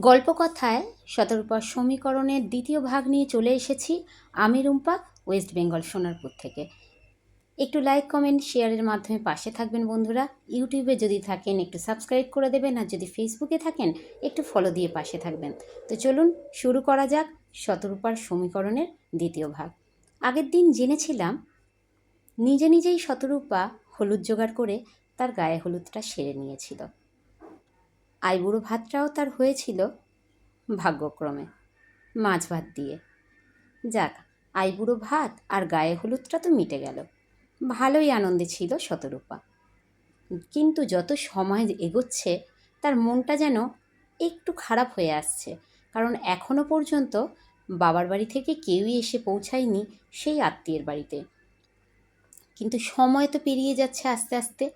গল্পকথায় শতরূপা সমীকরণের দ্বিতীয় ভাগ নিয়ে চলে এসেছি আমি রুম্পা, ওয়েস্ট বেঙ্গল সোনারপুর থেকে। একটু লাইক, কমেন্ট, শেয়ারের মাধ্যমে পাশে থাকবেন বন্ধুরা। ইউটিউবে যদি থাকেন, একটু সাবস্ক্রাইব করে দেবেন আর যদি ফেসবুকে থাকেন, একটু ফলো দিয়ে পাশে থাকবেন। তো চলুন শুরু করা যাক শতরূপার সমীকরণের দ্বিতীয় ভাগ। আগের দিন জেনেছিলাম, নিজে নিজেই শতরূপা হলুদ জোগাড় করে তার গায়ে হলুদটা সেরে নিয়েছিল। আইবুড়ো ভাতটাও তার হয়েছিল ভাগ্যক্রমে, মাছ ভাত দিয়ে। যাক, আইবুড়ো ভাত আর গায়ে হলুদটা তো মিটে গেল। ভালোই আনন্দে ছিল শতরূপা। কিন্তু যত সময় এগোচ্ছে, তার মনটা যেন একটু খারাপ হয়ে আসছে। কারণ এখনও পর্যন্ত বাবার বাড়ি থেকে কেউই এসে পৌঁছায়নি সেই আত্মীয়ের বাড়িতে। কিন্তু সময় তো পেরিয়ে যাচ্ছে আস্তে আস্তে।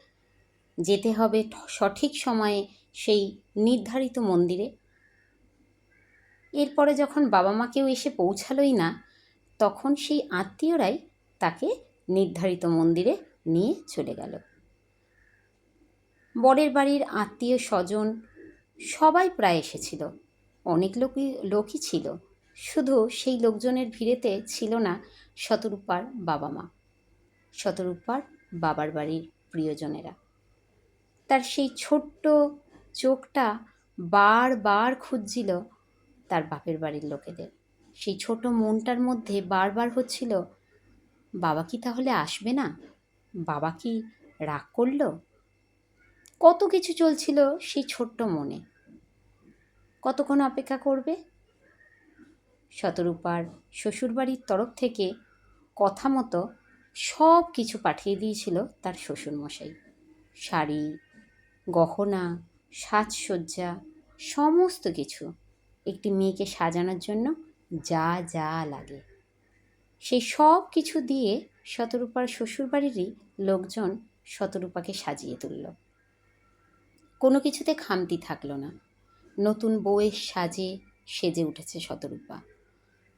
যেতে হবে সঠিক সময়ে সেই নির্ধারিত মন্দিরে। এরপরে যখন বাবা মা কেউ এসে পৌঁছালোই না, তখন সেই আত্মীয়রাই তাকে নির্ধারিত মন্দিরে নিয়ে চলে গেল। বরের বাড়ির আত্মীয় স্বজন সবাই প্রায় এসেছিল। অনেক লোকই লোকই ছিল। শুধু সেই লোকজনের ভিড়েতে ছিল না শতরূপার বাবা মা, শতরূপার বাবার বাড়ির প্রিয়জনেরা। তার সেই ছোট্ট চোখটা বারবার খুঁজছিল তার বাপের বাড়ির লোকেদের। সেই ছোট মনটার মধ্যে বারবার হচ্ছিল, বাবা কি তাহলে আসবে না? বাবা কি রাগ করল? কত কিছু চলছিল সেই ছোট্ট মনে। কতক্ষণ অপেক্ষা করবে? শতরূপার শ্বশুরবাড়ির তরফ থেকে কথা মতো সব কিছু পাঠিয়ে দিয়েছিল তার শ্বশুরমশাই। শাড়ি, গহনা সাজসজ্জা, সমস্ত কিছু একটি মেয়েকে সাজানোর জন্য যা যা লাগে। সেই সব কিছু দিয়ে শতরূপার শ্বশুরবাড়িরই লোকজন শতরূপাকে সাজিয়ে তুলল। কোনো কিছুতে খামতি থাকল না। নতুন বউয়ের সাজে, সেজে উঠেছে শতরূপা।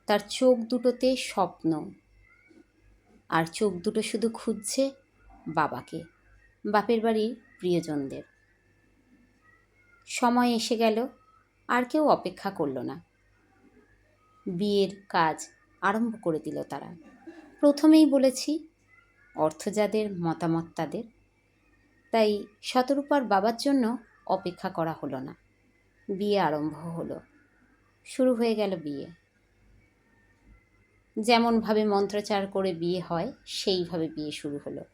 তার চোখ দুটোতে স্বপ্ন। আর চোখ দুটো শুধু খুঁজছে বাবাকে, বাপের বাড়ির প্রিয়জনদের। সময় এসে গেল, আর কেউ অপেক্ষা করল না। বিয়ের কাজ আরম্ভ করে দিল তারা। প্রথমেই বলেছি, অর্থ যাদের, মতামত তাদের। তাই শতরূপার বাবার জন্য অপেক্ষা করা হলো না। বিয়ে আরম্ভ হলো। শুরু হয়ে গেল বিয়ে। যেমনভাবে মন্ত্রচার করে বিয়ে হয়, সেইভাবে বিয়ে শুরু হলো।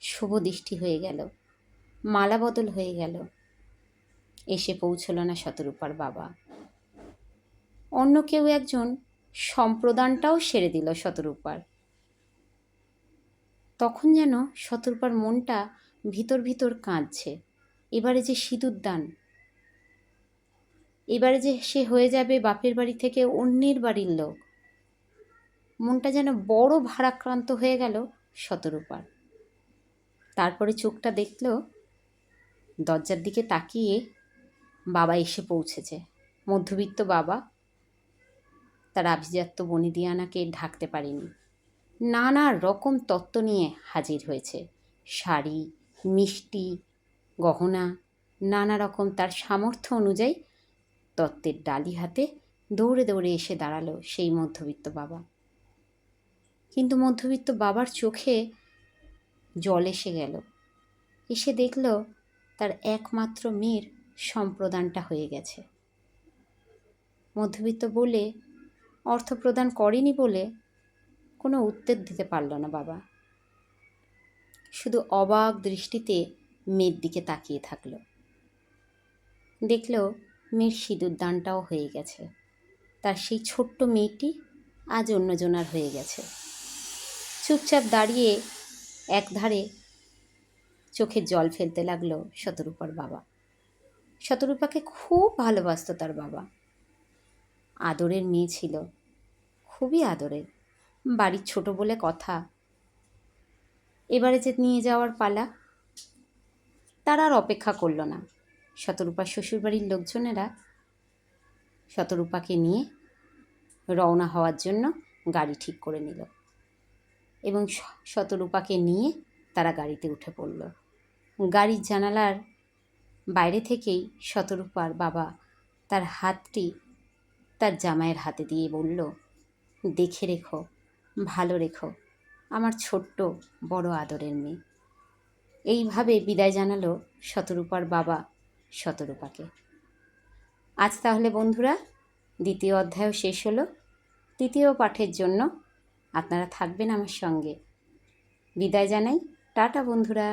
শুভ দৃষ্টি হয়ে গেল। মালা বদল হয়ে গেল। এসে পৌঁছল না শতরূপার বাবা। অন্য কেউ একজন সম্প্রদানটাও সেরে দিল শতরূপার। তখন যেন শতরূপার মনটা ভিতর ভিতর কাঁদছে। এবারে যে সিঁদুর দান, এবারে যে সে হয়ে যাবে বাপের বাড়ি থেকে অন্যের বাড়ির লোক, মনটা যেন বড় ভারাক্রান্ত হয়ে গেল শতরূপার। তারপরে চোখটা দেখল, দরজার দিকে তাকিয়ে বাবা এসে পৌঁছেছে। মধ্যবিত্ত বাবা তার আভিজাত্য বনিদিয়ানাকে ঢাকতে পারেনি। নানা রকম তত্ত্ব নিয়ে হাজির হয়েছে। শাড়ি, মিষ্টি, গহনা, নানা রকম তার সামর্থ্য অনুযায়ী তত্ত্বের ডালি হাতে দৌড়ে দৌড়ে এসে দাঁড়াল সেই মধ্যবিত্ত বাবা। কিন্তু মধ্যবিত্ত বাবার চোখে জল এসে গেল। এসে দেখল তার একমাত্র মেয়ের সম্প্রদানটা হয়ে গেছে। মধ্যবিত্ত বলে অর্থ প্রদান করেনি বলে কোনো উত্তর দিতে পারল না বাবা। শুধু অবাক দৃষ্টিতে মেয়ের দিকে তাকিয়ে থাকল। দেখল মেয়ের সিঁদুর দানটাও হয়ে গেছে। তার সেই ছোট্ট মেয়েটি আজ অন্যজনার হয়ে গেছে। চুপচাপ দাঁড়িয়ে একধারে চোখের জল ফেলতে লাগল শতরূপার বাবা। শতরূপাকে খুব ভালোবাসতো তার বাবা। আদরের মেয়ে ছিল, খুবই আদরের, বাড়ির ছোট বলে কথা। এবারে যে নিয়ে যাওয়ার পালা, তারা আর অপেক্ষা করল না। শতরূপার শ্বশুরবাড়ির লোকজনেরা শতরূপাকে নিয়ে রওনা হওয়ার জন্য গাড়ি ঠিক করে নিল এবং শতরূপাকে নিয়ে তারা গাড়িতে উঠে পড়ল। গাড়ির জানালার বাইরে থেকেই শতরূপার বাবা তার হাতটি তার জামাইয়ের হাতে দিয়ে বলল, দেখে রেখো, ভালো রেখো, আমার ছোট্ট বড় আদরের মেয়ে। এইভাবে বিদায় জানালো শতরূপার বাবা শতরূপাকে। আজ তাহলে বন্ধুরা, দ্বিতীয় অধ্যায়ও শেষ হলো। তৃতীয় পাঠের জন্য আপনারা থাকবেন আমার সঙ্গে। বিদায় জানাই। টাটা বন্ধুরা।